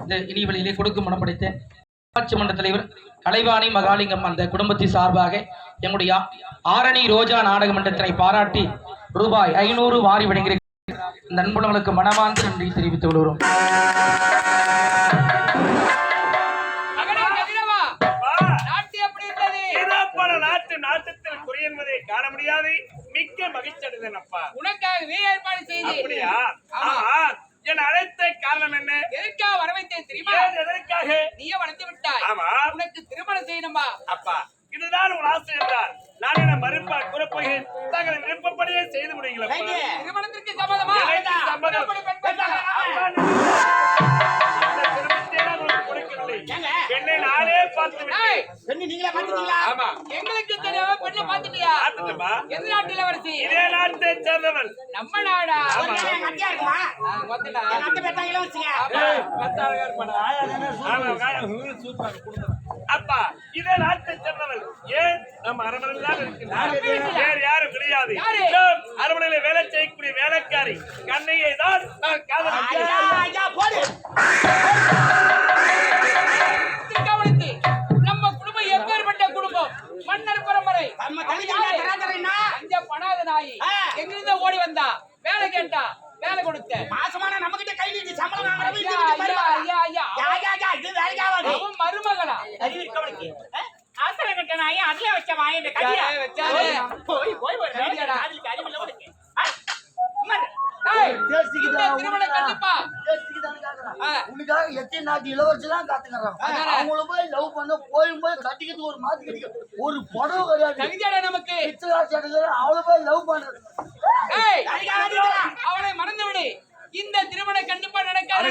இந்த இனிவழியிலே கொடுக்கும் மனம் படைத்த ஊராட்சி மன்ற தலைவர் கலைவாணி மகாலிங்கம் அந்த குடும்பத்தின் சார்பாக எங்களுடைய ஆரணி ரோஜா நாடக மன்றத்தினை பாராட்டி ரூபாய் ஐநூறு வாரி வழங்கியிருக்கிறார். இந்த அன்புணங்களுக்கு மனமார்ந்த நன்றி தெரிவித்துக் கொள்கிறோம். நாட்டு நாட்டத்தில் குறை என்பதை காண முடியாது. மிக்க மகிழ்ச்சி அடைந்தேன் அப்பா உனக்காகவே ஏற்பாடு செய்தேன். அப்படியா? என் அழைத்த காரணம் என்ன? எதற்காக வர வைத்தேன் தெரியுமா? ஏன் எதற்காக? நீயே வளர்த்து விட்டாய். ஆமா. உனக்கு திருமணம் செய்யணுமா? அப்பா இதுதான் உன் ஆசை என்றால் நான் என்ன மறுப்பா கூறப்போகிறேன். தங்கள் விருப்பப்படியே செய்து முடியுங்களா திருமணத்திற்கு சம்மதமா? எனக்கு சம்மதம். பெண்ணை? நானே பார்த்து விட்டேன் ஆமா எங்களுக்கு எந்த நாட்டு இளவரசி? இதே நாட்டை சேர்ந்தவன். நம்ம நாடா? மொத்தடா. கொடுங்க. அப்பா இதே நாட்டை சேர்ந்தவள் ஏன் நம்ம அரண்மனையில் தான் இருக்கிறார் வேறு யாரும் கிடையாது. அரண்மனையில வேலை செய்யக்கூடிய வேலைக்காரி. கண்ணையை தான் நான் காதலிக்கிறேன் நாயி எங்கிருந்தோ ஓடி வந்தா? வேலை கேட்டா? வேலை கொடுத்த ஐயா, ஐயா, ஐயா, ஐயா. அவன் மருமகளா யாரே வச்சாரு? சரியாடா. ஏய், இந்த திருமணம் கண்டிப்பா. உனக்காக எத்தனை நாட்டு இளவரசெல்லாம் காத்துக்கிறான்? அதானே. அவங்கள போய் லவ் பண்ண போயும் போய் கட்டிக்கிறதுக்கு ஒரு மாத்து கிடைக்கும் ஒரு புடவை கிடையாது நமக்கு? பிச்சராசி எடுக்கிற அவளை போய் லவ் பண்றது. ஏய், அவளை மறந்து விடு. இந்த திருமணம் கண்டிப்பா நடக்காது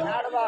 நாடுவா